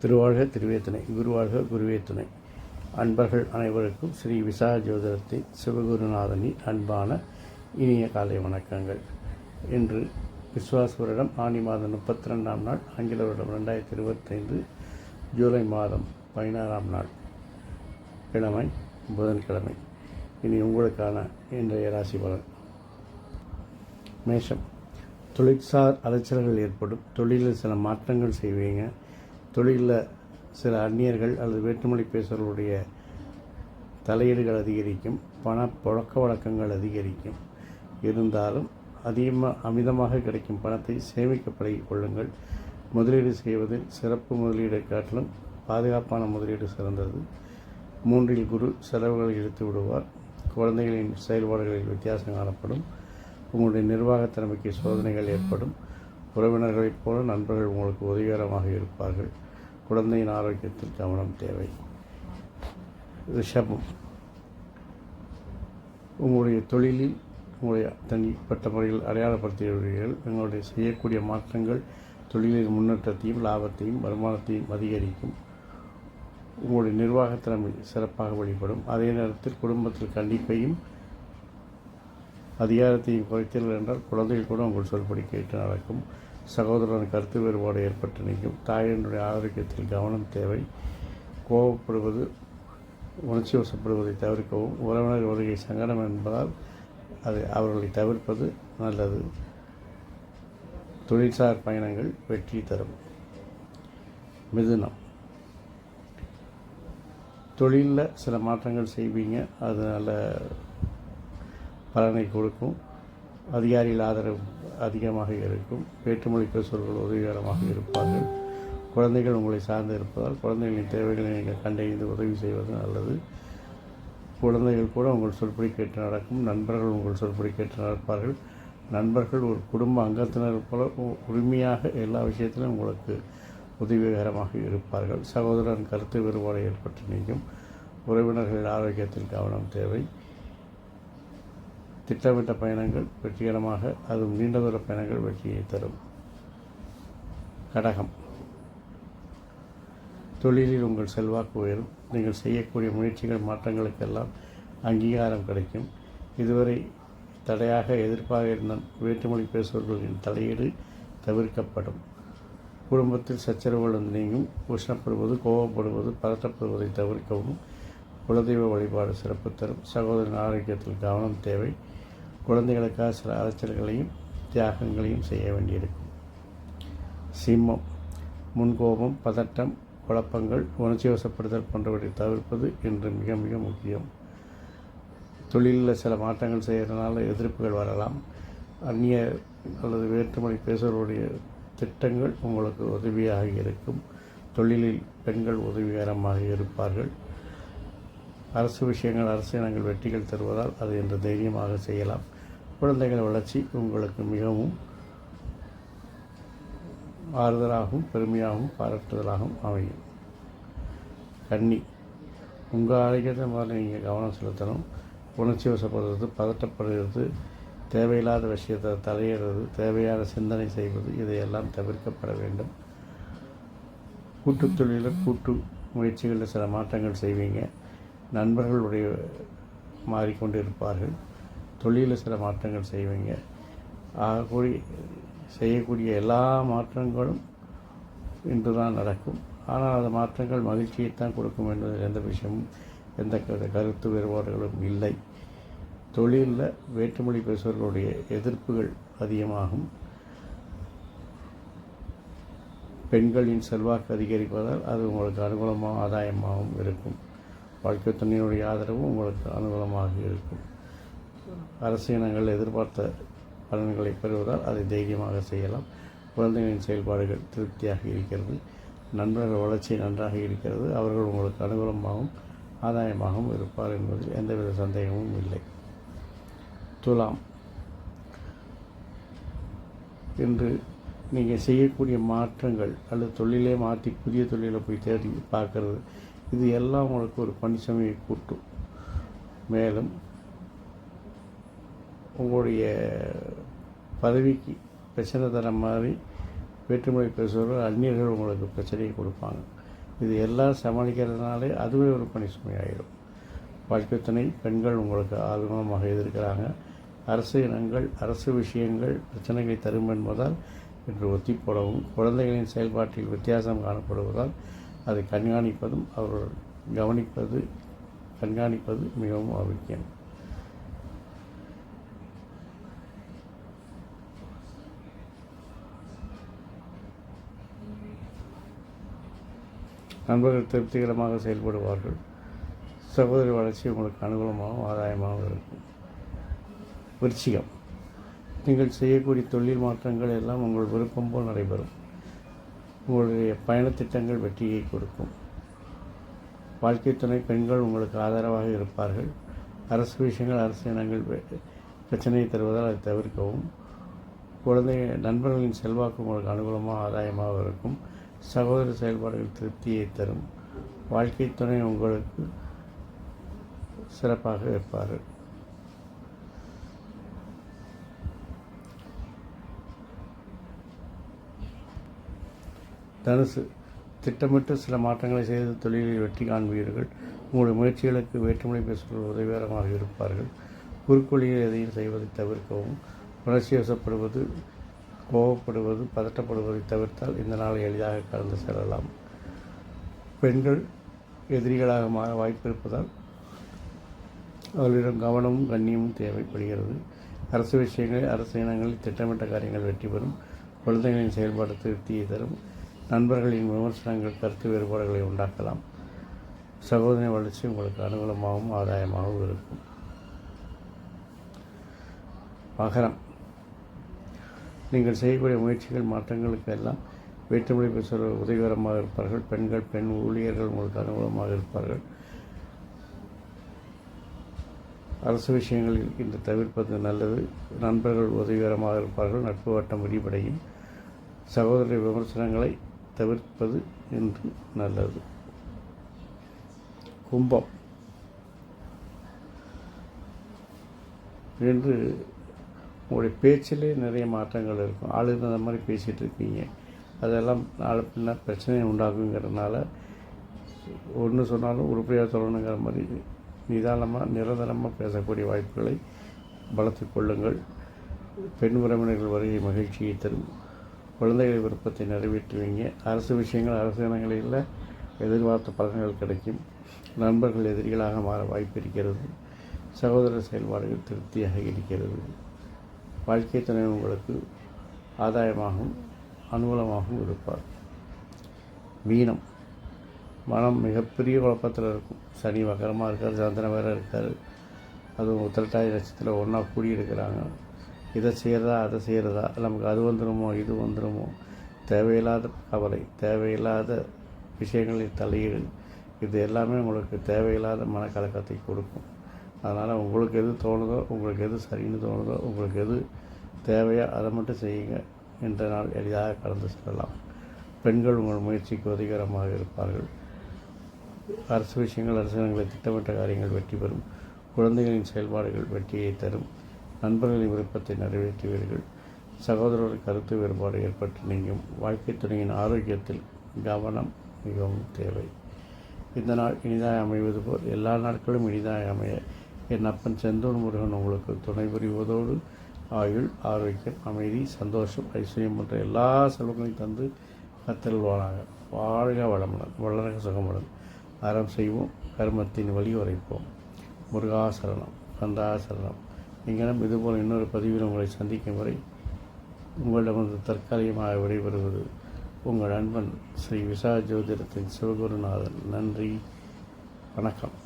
திருவாழ்க திருவேத்தனை குருவாழ்க குருவேத்தனை அன்பர்கள் அனைவருக்கும் ஸ்ரீ விசா ஜோதிடத்தின் சிவகுருநாதனின் அன்பான இனிய காலை வணக்கங்கள். இன்று விஸ்வாஸ் வருடம் ஆனி மாதம் முப்பத்தி ரெண்டாம் நாள் ஆங்கில வருடம் ரெண்டாயிரத்தி இருபத்தைந்து ஜூலை மாதம் பதினாறாம் நாள். கிழமை புதன்கிழமை. இனி உங்களுக்கான இன்றைய ராசி பலன். மேஷம். தொழிற்சார் அலைச்சல்கள் ஏற்படும். தொழிலில் சில மாற்றங்கள் செய்வீங்க. தொழிலில் சில அந்நியர்கள் அல்லது வேற்றுமொழி பேசுவர்களுடைய தலையீடுகள் அதிகரிக்கும். பண புழக்க வழக்கங்கள் அதிகரிக்கும். இருந்தாலும் அதிகமாக அமிதமாக கிடைக்கும் பணத்தை சேமிக்க கொள்ளுங்கள். முதலீடு செய்வதில் சிறப்பு முதலீடை காட்டிலும் பாதுகாப்பான முதலீடு சிறந்தது. மூன்றில் குரு செலவுகளை இழுத்து விடுவார். குழந்தைகளின் செயல்பாடுகளில் வித்தியாசம் காணப்படும். உங்களுடைய நிர்வாக திறமைக்கு சோதனைகள் ஏற்படும். உறவினர்களைப் போல நண்பர்கள் உங்களுக்கு உதவிகரமாக இருப்பார்கள். குழந்தையின் ஆரோக்கியத்தில் கவனம் தேவை. ரிஷபம். உங்களுடைய தொழிலில் உங்களுடைய தனிப்பட்ட முறையில் அடையாளப்படுத்துகிறீர்கள் உங்களுடைய செய்யக்கூடிய மாற்றங்கள் தொழிலின் முன்னேற்றத்தையும் லாபத்தையும் வருமானத்தையும் அதிகரிக்கும். உங்களுடைய நிர்வாகத்திறமை சிறப்பாக வெளிப்படும் அதே நேரத்தில் குடும்பத்தில் கண்டிப்பையும் அதிகாரத்தையும் குறைத்தீர்கள் என்றால் குழந்தைகள் கூட உங்கள் சொல்படி கேட்டு நடக்கும். சகோதரன் கருத்து வேறுபாடு ஏற்பட்டு நிற்கும். தாயினுடைய ஆரோக்கியத்தில் கவனம் தேவை. கோபப்படுவது உணர்ச்சி வசப்படுவதை தவிர்க்கவும். உறவினர் வருகை சங்கடம் என்பதால் அதை அவர்களை தவிர்ப்பது நல்லது. தொழில்சார் பயணங்கள் வெற்றி தரும். மிதுனம். தொழிலில் சில மாற்றங்கள் செய்வீங்க. அதனால் பலனை கொடுக்கும். அதிகாரிகள் ஆதரவு அதிகமாக இருக்கும். வேற்றுமொழி பேசுவர்கள் உதவிகரமாக இருப்பார்கள். குழந்தைகள் உங்களை சார்ந்து இருப்பதால் குழந்தைகளின் தேவைகளை நீங்கள் கண்டறிந்து உதவி செய்வது நல்லது. குழந்தைகள் கூட உங்கள் சொற்படி கேட்டு நடக்கும். நண்பர்கள் உங்கள் சொற்படி கேட்டு நடப்பார்கள். நண்பர்கள் ஒரு குடும்ப அங்கத்தினர் போல உரிமையாக எல்லா விஷயத்திலும் உங்களுக்கு உதவிகரமாக இருப்பார்கள். சகோதரன் கருத்து வேறுபாடு ஏற்பட்டு நீங்கும். உறவினர்களின் ஆரோக்கியத்தில் கவனம் தேவை. திட்டமிட்ட பயணங்கள் வெற்றிகரமாக அதுவும் நீண்ட தூர பயணங்கள் வெற்றியை தரும். கடகம். தொழிலில் உங்கள் செல்வாக்கு உயரும். நீங்கள் செய்யக்கூடிய முயற்சிகள் மாற்றங்களுக்கெல்லாம் அங்கீகாரம் கிடைக்கும். இதுவரை தடையாக எதிர்ப்பாக இருந்த வேற்றுமொழி பேசுபவர்களின் தலையீடு தவிர்க்கப்படும். குடும்பத்தில் சச்சரவுகள் நீங்கும் உஷ்ணப்படுவது கோபப்படுவது பதட்டப்படுவதை தவிர்க்கவும் குலதெய்வ வழிபாடு சிறப்பு தரும். சகோதரன் ஆரோக்கியத்தில் கவனம் தேவை. குழந்தைகளுக்காக சில அலைச்சல்களையும் தியாகங்களையும் செய்ய வேண்டியிருக்கும். சிம்மம் முன்கோபம் பதட்டம் குழப்பங்கள் உணர்ச்சி வசப்படுதல் போன்றவற்றை தவிர்ப்பது இன்று மிக மிக முக்கியம். தொழிலில் சில மாற்றங்கள் செய்கிறதுனால எதிர்ப்புகள் வரலாம். அந்நிய அல்லது வேற்றுமொழி பேசுபவருடைய திட்டங்கள் உங்களுக்கு உதவியாக இருக்கும். தொழிலில் பெண்கள் உதவிகரமாக இருப்பார்கள். அரசு விஷயங்கள் அரசு இனங்கள் வெற்றிகள் தருவதால் அதை என்று தைரியமாக செய்யலாம். குழந்தைகள் வளர்ச்சி உங்களுக்கு மிகவும் ஆறுதலாகவும் பெருமையாகவும் பாராட்டுதலாகவும் அமையும். கன்னி உங்கள் ஆரோக்கியத்தை முதல்ல நீங்கள் கவனம் செலுத்தணும். உணர்ச்சி வசப்படுறது பதட்டப்படுகிறது தேவையில்லாத விஷயத்தை தலையிடுறது தேவையான சிந்தனை செய்வது இதையெல்லாம் தவிர்க்கப்பட வேண்டும். கூட்டுத் தொழிலில் கூட்டு முயற்சிகளில் சில மாற்றங்கள் செய்வீங்க. நண்பர்களுடைய மாறிக்கொண்டு இருப்பார்கள். தொழிலில் சில மாற்றங்கள் செய்வீங்க. ஆகக்கூடிய செய்யக்கூடிய எல்லா மாற்றங்களும் இன்று தான் நடக்கும். ஆனால் அந்த மாற்றங்கள் மகிழ்ச்சியைத்தான் கொடுக்கும் என்பதில் எந்த விஷயமும் எந்த கருத்து வேறுபாடுகளும் இல்லை. தொழிலில் வேற்றுமொழி பேசுபவர்களுடைய எதிர்ப்புகள் அதிகமாகும். பெண்களின் செல்வாக்கு அதிகரிப்பதால் அது உங்களுக்கு அனுகூலமாக ஆதாயமாகவும் இருக்கும். வாழ்க்கை துணையினுடைய ஆதரவும் உங்களுக்கு அனுகூலமாக இருக்கும். அரசு இனங்கள் எதிர்பார்த்த பலன்களை பெறுவதால் அதை தைரியமாக செய்யலாம். குழந்தைகளின் செயல்பாடுகள் திருப்தியாக இருக்கிறது. நண்பர்கள் வளர்ச்சி நன்றாக இருக்கிறது. அவர்கள் உங்களுக்கு அனுகூலமாகவும் ஆதாயமாகவும் இருப்பார் என்பதில் எந்தவித சந்தேகமும் இல்லை. துலாம் என்று நீங்கள் செய்யக்கூடிய மாற்றங்கள் அல்லது தொழிலே மாற்றி புதிய தொழிலை போய் தேடி பார்க்குறது இது எல்லாம் உங்களுக்கு ஒரு பணிச்சுமையை கூட்டும். மேலும் உங்களுடைய பதவிக்கு பிரச்சனை தர மாதிரி வேற்றுமொழி பேசுபவர்கள் அந்நியர்கள் உங்களுக்கு பிரச்சனையை கொடுப்பாங்க. இது எல்லாம் சமாளிக்கிறதுனாலே அதுவே ஒரு பணி சுமையாயிடும் வாழ்க்கை துணை பெண்கள் உங்களுக்கு ஆர்வமாக எதிர்க்கிறாங்க. அரசு இனங்கள் அரசு விஷயங்கள் பிரச்சனைகளை தரும் என்பதால் இன்று ஒத்தி போடவும் குழந்தைகளின் செயல்பாட்டில் வித்தியாசம் காணப்படுவதால் அதை கண்காணிப்பதும் அவர்கள் கவனிப்பது கண்காணிப்பது மிகவும் அவசியம். நண்பர்கள் திருப்திகரமாக செயல்படுவார்கள். சகோதரி வளர்ச்சி உங்களுக்கு அனுகூலமாகவும் ஆதாயமாகவும் இருக்கும். விருச்சிகம். நீங்கள் செய்யக்கூடிய தொழில் மாற்றங்கள் எல்லாம் உங்கள் விருப்பம் போல் நடைபெறும். உங்களுடைய பயணத் திட்டங்கள் வெற்றியை கொடுக்கும். வாழ்க்கை துணை பெண்கள் உங்களுக்கு ஆதரவாக இருப்பார்கள். அரசு விஷயங்கள் அரசு இனங்கள் வெ- பிரச்சனையை தருவதால் அதை தவிர்க்கவும். குழந்தை நண்பர்களின் செல்வாக்கு உங்களுக்கு அனுகூலமாக ஆதாயமாக இருக்கும். சகோதர செயல்பாடுகள் திருப்தியை தரும். வாழ்க்கை துணை உங்களுக்கு சிறப்பாக இருப்பார்கள். தனுசு. திட்டமிட்டு சில மாற்றங்களை செய்து தொழிலில் வெற்றி காண்பீர்கள். உங்களுடைய முயற்சிகளுக்கு வேற்றுமொழி பேசுபவர்கள் உதவிகரமாக இருப்பார்கள். குறுக்கொழியில் எதையும் செய்வதை தவிர்க்கவும். உணர்ச்சி வசப்படுவது கோபப்படுவது பதட்டப்படுவதை தவிர்த்தால் இந்த நாளை எளிதாக கடந்து செல்லலாம். பெண்கள் எதிரிகளாக மாற வாய்ப்பு இருப்பதால் அவர்களிடம் கவனமும் கண்ணியமும் தேவைப்படுகிறது. அரசு விஷயங்களில் அரசு இனங்களில் திட்டமிட்ட காரியங்கள் வெற்றி பெறும். குழந்தைகளின் செயல்பாடு திருப்தியை தரும். நண்பர்களின் விமர்சனங்கள் கருத்து வேறுபாடுகளை உண்டாக்கலாம். சகோதரி வளர்ச்சி உங்களுக்கு அனுகூலமாகவும் ஆதாயமாகவும் இருக்கும். மகரம் நீங்கள் செய்யக்கூடிய முயற்சிகள் மாற்றங்களுக்கு எல்லாம் வேற்றுமொழி பேசுபவர்கள் உதவிகரமாக இருப்பார்கள். பெண்கள் பெண் ஊழியர்கள் உங்களுக்கு அனுகூலமாக இருப்பார்கள். அரசு விஷயங்களில் இன்று தவிர்ப்பது நல்லது. நண்பர்கள் உதவிகரமாக இருப்பார்கள். நட்பு வட்டம் விரிவடையும். சகோதர விமர்சனங்களை தவிர்ப்பது என்று நல்லது. கும்பம். என்று உங்களுடைய பேச்சிலே நிறைய மாற்றங்கள் இருக்கும். ஆளுங்க அந்த மாதிரி பேசிகிட்டு இருக்கீங்க அதெல்லாம் நாளை பின்ன பிரச்சனை உண்டாக்குங்கிறதுனால ஒன்று சொன்னாலும் உருப்படியாக சொல்லணுங்கிற மாதிரி நிதானமாக நிரந்தரமாக பேசக்கூடிய வாய்ப்புகளை வளர்த்து கொள்ளுங்கள். பெண் உறவினர்கள் வருகை மகிழ்ச்சியை தரும். குழந்தைகள் விருப்பத்தை நிறைவேற்றுவீங்க. அரசு விஷயங்கள் அரசு இனங்களில் எதிர்பார்த்த பலன்கள் கிடைக்கும். நண்பர்கள் எதிரிகளாக மாற வாய்ப்பு இருக்கிறது. சகோதர செயல்பாடுகள் திருப்தியாக இருக்கிறது. வாழ்க்கை துணை உங்களுக்கு ஆதாயமாகவும் அனுகூலமாகவும் இருப்பார். மீனம். மனம் மிகப்பெரிய குழப்பத்தில் இருக்கும். சனி வக்கரமாக இருக்கார் சந்திரன் வேறு இருக்கார். அதுவும் உத்திரட்டாதி நட்சத்திரம் ஒன்றா கூடியிருக்கிறாங்க. இதை செய்கிறதா அதை செய்கிறதா நமக்கு அது வந்துடுமோ இது வந்துடுமோ தேவையில்லாத கவலை தேவையில்லாத விஷயங்களில் தலையீடு இது எல்லாமே உங்களுக்கு தேவையில்லாத மனக்கலக்கத்தை கொடுக்கும். அதனால் உங்களுக்கு எது தோணுதோ உங்களுக்கு எது சரின்னு தோணுதோ உங்களுக்கு எது தேவையோ அதை மட்டும் செய்யுங்க என்ற நாள் எளிதாக கடந்து செல்லலாம். பெண்கள் உங்கள் முயற்சிக்கு உதவிகரமாக இருப்பார்கள். அரசு விஷயங்கள் அரசாங்கங்களை திட்டமிட்ட காரியங்கள் வெற்றி பெறும். குழந்தைகளின் செயல்பாடுகள் வெற்றியை தரும். நண்பர்களின் விருப்பத்தை நிறைவேற்றுவீர்கள். சகோதரர் கருத்து வேறுபாடு ஏற்பட்டு நீங்கும். வாழ்க்கை துணையின் ஆரோக்கியத்தில் கவனம் மிகவும் தேவை. இந்த நாள் இனிதாய் அமைவது போல் எல்லா நாட்களும் இனிதாய் அமைய என் அப்பன் செந்தூர் முருகன் உங்களுக்கு துணை புரிவதோடு ஆயுள் ஆரோக்கியம் அமைதி சந்தோஷம் ஐஸ்வர்யம் போன்ற எல்லா செல்வங்களையும் தந்து கத்தல்வானாக வாழ்க. வளமுடன் வளரக சுகமுடன். அறம் செய்வோம் கர்மத்தின் வழி உரைப்போம். முருகாசரணம் கந்தாசரணம் நீங்களும் இதுபோல் இன்னொரு பதிவில் உங்களை சந்திக்கும் வரை உங்களிடமிருந்து தற்காலிகமாக விடைபெறுவது உங்கள் அன்பன் ஸ்ரீ விசா ஜோதிடத்தின் சிவகுருநாதன். நன்றி. வணக்கம்.